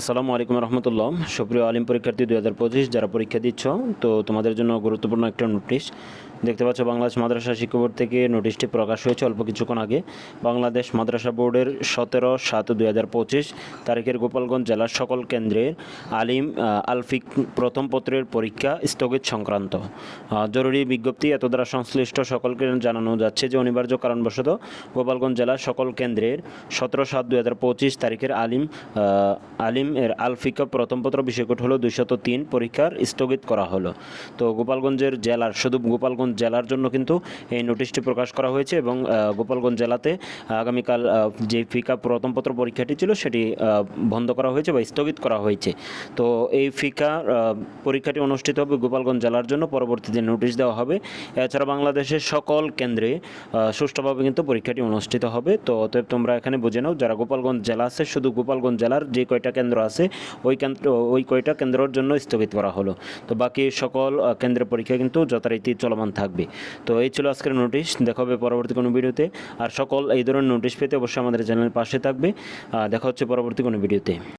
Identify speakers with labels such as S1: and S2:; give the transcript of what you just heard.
S1: আসসালামু আলাইকুম রহমতুল্লাহ। সুপ্রিয় আলিম পরীক্ষার্থী দু হাজার পঁচিশ যারা পরীক্ষা দিচ্ছ, তো তোমাদের জন্য গুরুত্বপূর্ণ একটা নোটিশ। দেখতে পাচ্ছ বাংলাদেশ মাদ্রাসা শিক্ষা বোর্ড থেকে নোটিশটি প্রকাশ হয়েছে অল্প কিছুক্ষণ আগে। বাংলাদেশ মাদ্রাসা বোর্ডের সতেরো সাত দুই হাজার পঁচিশ তারিখের গোপালগঞ্জ জেলার সকল কেন্দ্রের আলিম আলফিক প্রথম পত্রের পরীক্ষা স্থগিত সংক্রান্ত। জরুরি বিজ্ঞপ্তি এত দ্বারা সংশ্লিষ্ট সকলকে জানানো যাচ্ছে যে অনিবার্য কারণবশত গোপালগঞ্জ জেলার সকল কেন্দ্রের সতেরো সাত দুই হাজার পঁচিশ তারিখের আলিম আলিম এর আলফিকা প্রথম পত্র বিষয়কোট হলো দুইশত তিন পরীক্ষার স্থগিত করা হলো। তো গোপালগঞ্জের জেলার শুধু গোপালগঞ্জ জেলার জন্য কিন্তু এই নোটিশটি প্রকাশ করা হয়েছে এবং গোপালগঞ্জ জেলাতে আগামীকাল যে ফিকা প্রথমপত্র পরীক্ষাটি ছিল সেটি বন্ধ করা হয়েছে বা স্থগিত করা হয়েছে। তো এই ফিকা পরীক্ষাটি অনুষ্ঠিত হবে গোপালগঞ্জ জেলার জন্য, পরবর্তীতে নোটিশ দেওয়া হবে। এছাড়া বাংলাদেশের সকল কেন্দ্রে সুষ্ঠুভাবে কিন্তু পরীক্ষাটি অনুষ্ঠিত হবে। তো অতএব তোমরা এখানে বুঝে নাও, যারা গোপালগঞ্জ জেলা আছে, শুধু গোপালগঞ্জ জেলার যে কয়টা কেন্দ্র আছে, ওই কেন্দ্র, ওই কয়টা কেন্দ্রের জন্য স্থগিত করা হলো। তো বাকি সকল কেন্দ্রের পরীক্ষা কিন্তু যথারীতি চলমান থাকবে। তো এই ছিল আজকের নোটিশ দেখা হবে পরবর্তী কোনো ভিডিওতে। আর সকল এই ধরনের নোটিশ পেতে অবশ্যই আমাদের চ্যানেলের পাশে থাকবে। দেখা হচ্ছে পরবর্তী কোনো ভিডিওতে।